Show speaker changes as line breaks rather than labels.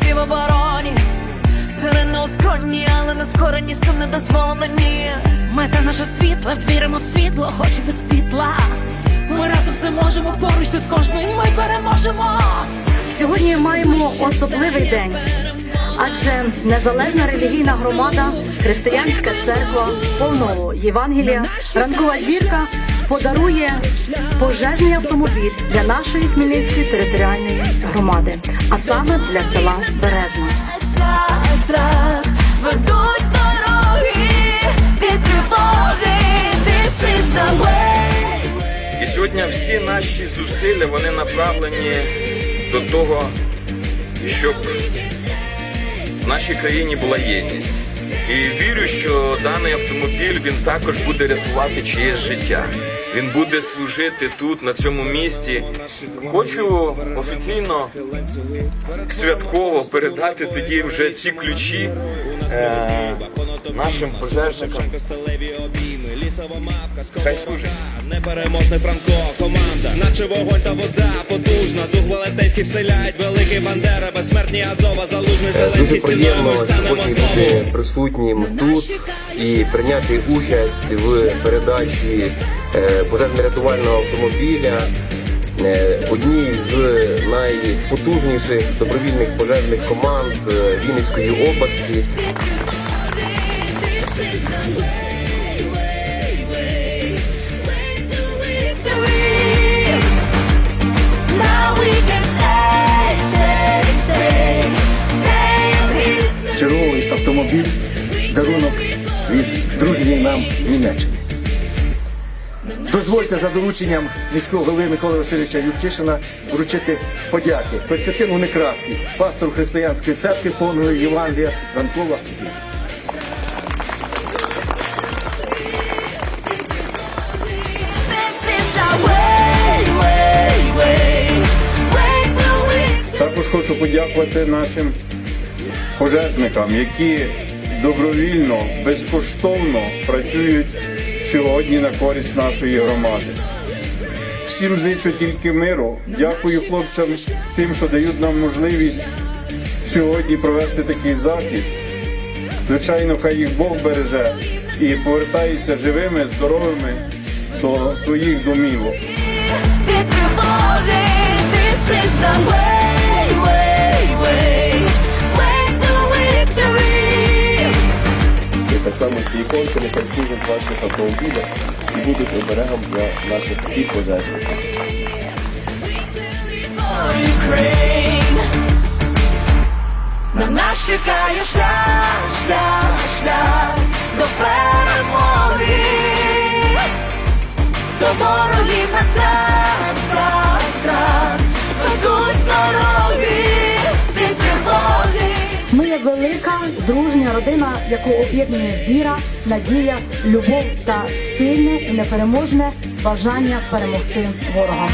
всі в обороні, сирено ускорні, але не скорені, сум не дозволені.
Мета наша світла, віримо в світло, хоч і без світла. Ми разом все можемо, поруч тут кожний ми переможемо.
Сьогодні маємо особливий день, адже незалежна релігійна громада, християнська церква повного Євангелія, ранкова зірка подарує пожежний автомобіль для нашої Хмельницької територіальної громади а саме для села Березна.
Ведуть дороги від тривоги. This is the way.
І сьогодні всі наші зусилля вони направлені до того, щоб в нашій країні була єдність. І вірю, що даний автомобіль він також буде рятувати чиєсь життя. Він буде служити тут, на цьому місці. Хочу офіційно святково передати тоді вже ці ключі е, нашим пожежникам. Хай служить.
Непереможний Франко, команда, наче вогонь та вода, потужна, дух велетенський вселяють, великий Бандера, безсмертні Азова, залужний
Дуже
Зеленський. Стіною,
приємно сьогодні бути присутнім тут і прийняти участь в передачі е, пожежно-рятувального автомобіля е, одній з найпотужніших добровільних пожежних команд е, Вінницької області.
Черговий автомобіль, дарунок від дружньої нам Німеччини. Дозвольте за дорученням міського голови Миколи Васильовича Юрчишина вручити подяки Константину Некрасі, пастору християнської церкви повного Євангелія Ранкова.
Також хочу подякувати нашим пожежникам, які добровільно, безкоштовно працюють сьогодні на користь нашої громади. Всім зичу тільки миру. Дякую хлопцям тим, що дають нам можливість сьогодні провести такий захід. Звичайно, хай їх Бог береже і повертаються живими, здоровими до своїх домівок.
Так само ці іконки нехай служать в ваших автомобілях і будуть оберегом для наших всіх пожежників.
На нас чекає шлях, шлях, шлях до перемоги. До ворогів на страх, страх, страх ведуть дороги від тривоги.
Велика дружня родина, яку об'єднує віра, надія, любов та сильне і непереможне бажання перемогти ворога.